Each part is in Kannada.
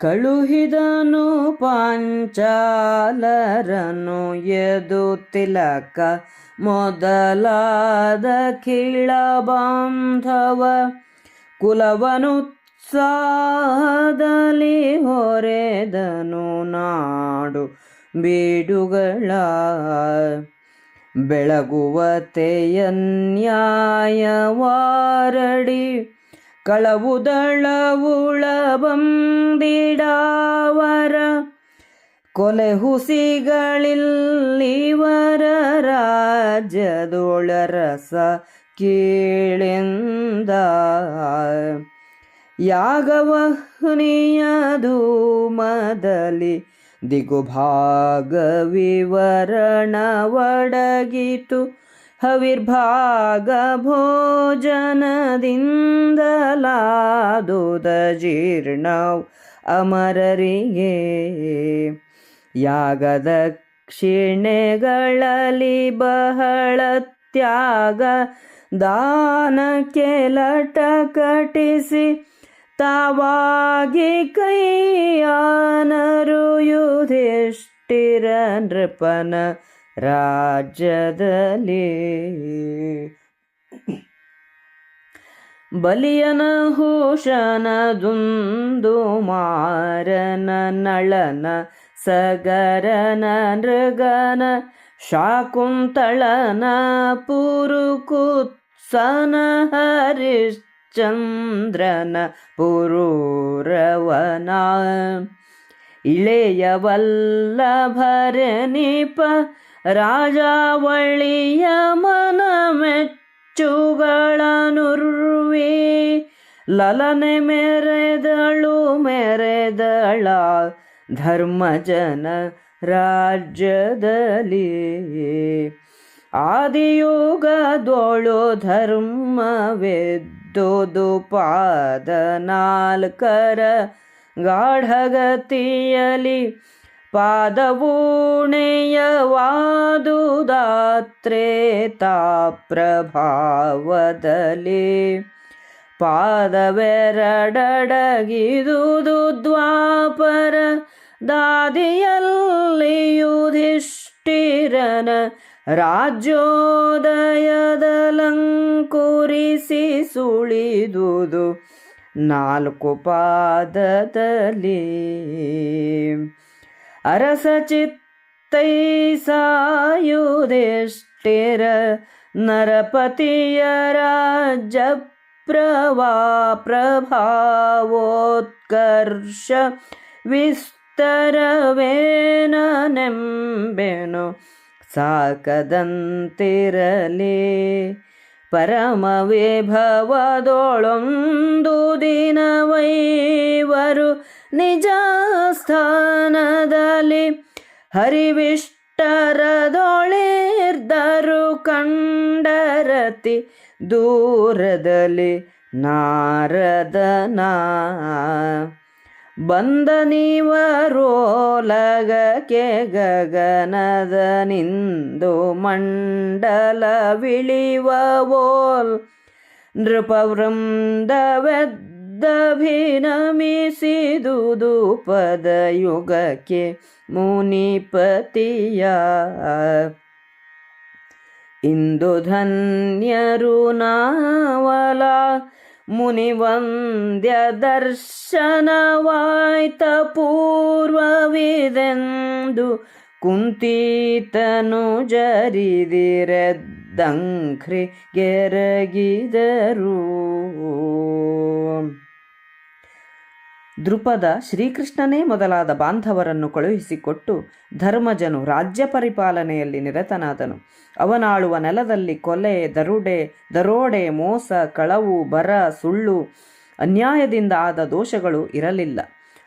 ಕಳುಹಿದನು ಪಾಂಚಾಲರನು ಎದು ತಿಲಕ ಮೊದಲಾದ ಕೀಳ ಬಾಂಧವ ಕುಲವನುತ್ಸಾಹದಲ್ಲಿ ಹೊರೆದನು ನಾಡು ಬೀಡುಗಳ ಬೆಳಗುವತೆಯನ್ಯಾಯವಾರಡಿ ಕಳವುದಳವುಳ ಬಂದಿಡಾವರ ಕೊಲೆ ಹುಸಿಗಳಿಲ್ಲಿವರ ರಾಜ್ಯದೊಳರಸ ಕೇಳಿಂದ ಯಾಗವಹ್ನಿಯದು ಮದಲಿ ದಿಗುಭಾಗ ವಿವರಣವಡಗಿತು ಹವಿರ್ಭಾಗ ಭೋಜನದಿಂದಲಾದುದ ಜೀರ್ಣವ್ ಅಮರರಿಗೆ. ಯಾಗದ ಕ್ಷಿಣೆಗಳಲ್ಲಿ ಬಹಳ ತ್ಯಾಗ, ದಾನಕ್ಕೆ ಲಟ ಕಟಿಸಿ ತಾವಾಗಿ ಕೈಯಾನರು ಯುಧಿಷ್ಠಿರ ನೃಪನ ರಾಜ್ಯದಲ್ಲಿ ಬಲಿಯನ ಹೂಷನ ದುಂದು ಮಾರನ ನಳನ ಸಗರನ ನೃಗನ ಶಾಕುಂತಳನ ಪುರುಕುತ್ಸನ ಹರಿಶ್ಚಂದ್ರನ ಪುರೂರವನ ಇಳೆಯ ವಲ್ಲಭರನಿಪ ರಾಜಾವಳಿಯ ಮನ ಮೆಚ್ಚುಗಳನುರ್ವಿ ಲಲನೆ ಮೆರೆದಳು ಮೆರೆದಳ ಧರ್ಮಜನ ರಾಜ್ಯದಲ್ಲಿ. ಆದಿಯುಗದೊಳು ಧರ್ಮವೆದ್ದೋದು ಪಾದ ನಾಲ್ಕರ ಗಾಢಗತಿಯಲಿ ಪಾದವೂಣೆಯವಾದುದಾತ್ರೇತಾ ಪ್ರಭಾವದಲ್ಲಿ ಪಾದವೆರಡಡಗಿದುದು ದ್ವಾಪರ ದಾದಿಯಲ್ಲಿ ಯುಧಿಷ್ಠಿರನ ರಾಜ್ಯೋದಯದಲಂಕುರಿಸಿ ಸುಳಿದುದು ನಾಲ್ಕು ಪಾದದಲ್ಲಿ. अरसचित्तै सायुधिष्ठिर नरपतियराजप्रवा प्रभावोत्कर्ष निम्बेनु सा कदन्तिरले परमविभवदोळुन्दुदिनवैवरु वरु ನಿಜ ಸ್ಥಾನದಲ್ಲಿ ಹರಿವಿಷ್ಟರದೊಳಿರ್ದರು ಕಂಡರತಿ ದೂರದಲ್ಲಿ ನಾರದನ. ಬಂದ ನೀವರೋಲಗಕ್ಕೆ ಗಗನದ ನಿಂದು ಮಂಡಲವಿಳಿವವೋಲ್ ನೃಪವೃಂದವೆದ್ದಭಿನಮಿಸಿದುದು ಪದಯುಗಕ್ಕೆ ಮುನಿಪತಿಯ. ಇಂದು ಧನ್ಯರು ನಾವಲ ಮುನಿವಂದ್ಯ ದರ್ಶನವಾಯ್ತ ಪೂರ್ವವಿದೆಂದು ಕುಂತೀತನು ಜರಿದಿರೆದ್ದಂಖ್ರಿ ಗೆರಗಿದರು. ದೃಪದ ಶ್ರೀಕೃಷ್ಣನೇ ಮೊದಲಾದ ಬಾಂಧವರನ್ನು ಕಳುಹಿಸಿಕೊಟ್ಟು ಧರ್ಮಜನು ರಾಜ್ಯ ಪರಿಪಾಲನೆಯಲ್ಲಿ ನಿರತನಾದನು. ಅವನಾಳುವ ನೆಲದಲ್ಲಿ ಕೊಲೆ, ದರುಡೆ, ದರೋಡೆ, ಮೋಸ, ಕಳವು, ಬರ, ಸುಳ್ಳು, ಅನ್ಯಾಯದಿಂದ ಆದ ದೋಷಗಳು ಇರಲಿಲ್ಲ.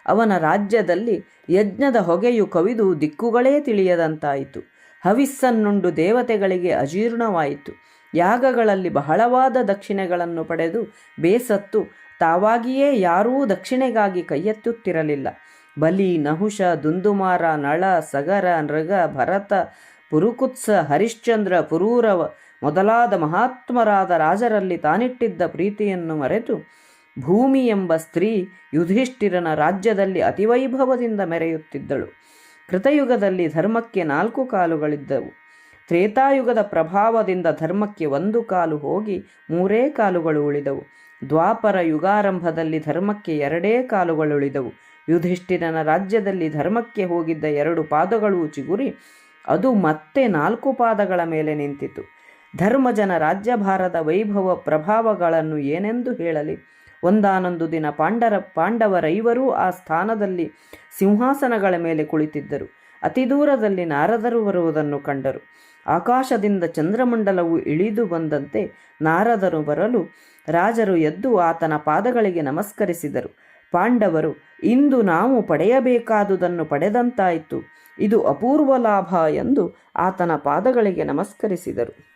ಅವನ ರಾಜ್ಯದಲ್ಲಿ ಯಜ್ಞದ ಹೊಗೆಯು ಕವಿದು ದಿಕ್ಕುಗಳೇ ತಿಳಿಯದಂತಾಯಿತು. ಹವಿಸ್ಸನ್ನುಂಡು ದೇವತೆಗಳಿಗೆ ಅಜೀರ್ಣವಾಯಿತು. ಯಾಗಗಳಲ್ಲಿ ಬಹಳವಾದ ದಕ್ಷಿಣೆಗಳನ್ನು ಪಡೆದು ಬೇಸತ್ತು ತಾವಾಗಿಯೇ ಯಾರೂ ದಕ್ಷಿಣೆಗಾಗಿ ಕೈಯೆತ್ತುತ್ತಿರಲಿಲ್ಲ. ಬಲಿ, ನಹುಷ, ದುಂದುಮಾರ, ನಳ, ಸಗರ, ನೃಗ, ಭರತ, ಪುರುಕುತ್ಸ, ಹರಿಶ್ಚಂದ್ರ, ಪುರೂರವ ಮೊದಲಾದ ಮಹಾತ್ಮರಾದ ರಾಜರಲ್ಲಿ ತಾನಿಟ್ಟಿದ್ದ ಪ್ರೀತಿಯನ್ನು ಮರೆತು ಭೂಮಿ ಎಂಬ ಸ್ತ್ರೀ ಯುಧಿಷ್ಠಿರನ ರಾಜ್ಯದಲ್ಲಿ ಅತಿವೈಭವದಿಂದ ಮೆರೆಯುತ್ತಿದ್ದಳು. ಕೃತಯುಗದಲ್ಲಿ ಧರ್ಮಕ್ಕೆ ನಾಲ್ಕು ಕಾಲುಗಳಿದ್ದವು. ತ್ರೇತಾಯುಗದ ಪ್ರಭಾವದಿಂದ ಧರ್ಮಕ್ಕೆ ಒಂದು ಕಾಲು ಹೋಗಿ ಮೂರೇ ಕಾಲುಗಳು ಉಳಿದವು. ದ್ವಾಪರ ಯುಗಾರಂಭದಲ್ಲಿ ಧರ್ಮಕ್ಕೆ ಎರಡೇ ಕಾಲುಗಳು ಉಳಿದವು. ಯುಧಿಷ್ಠಿರನ ರಾಜ್ಯದಲ್ಲಿ ಧರ್ಮಕ್ಕೆ ಹೋಗಿದ್ದ ಎರಡು ಪಾದಗಳು ಚಿಗುರಿ, ಅದು ಮತ್ತೆ ನಾಲ್ಕು ಪಾದಗಳ ಮೇಲೆ ನಿಂತಿತು. ಧರ್ಮಜನ ರಾಜ್ಯಭಾರದ ವೈಭವ ಪ್ರಭಾವಗಳನ್ನು ಏನೆಂದು ಹೇಳಲಿ? ಒಂದಾನೊಂದು ದಿನ ಪಾಂಡರ ಪಾಂಡವರೈವರೂ ಆ ಸ್ಥಾನದಲ್ಲಿ ಸಿಂಹಾಸನಗಳ ಮೇಲೆ ಕುಳಿತಿದ್ದರು. ಅತಿ ದೂರದಲ್ಲಿ ನಾರದರು ಬರುವುದನ್ನು ಕಂಡರು. ಆಕಾಶದಿಂದ ಚಂದ್ರಮಂಡಲವು ಇಳಿದು ಬಂದಂತೆ ನಾರದರು ಬರಲು ರಾಜರು ಎದ್ದು ಆತನ ಪಾದಗಳಿಗೆ ನಮಸ್ಕರಿಸಿದರು. ಪಾಂಡವರು, ಇಂದು ನಾವು ಪಡೆಯಬೇಕಾದುದನ್ನು ಪಡೆದಂತಾಯಿತು. ಇದು ಅಪೂರ್ವ ಲಾಭ ಎಂದು ಆತನ ಪಾದಗಳಿಗೆ ನಮಸ್ಕರಿಸಿದರು.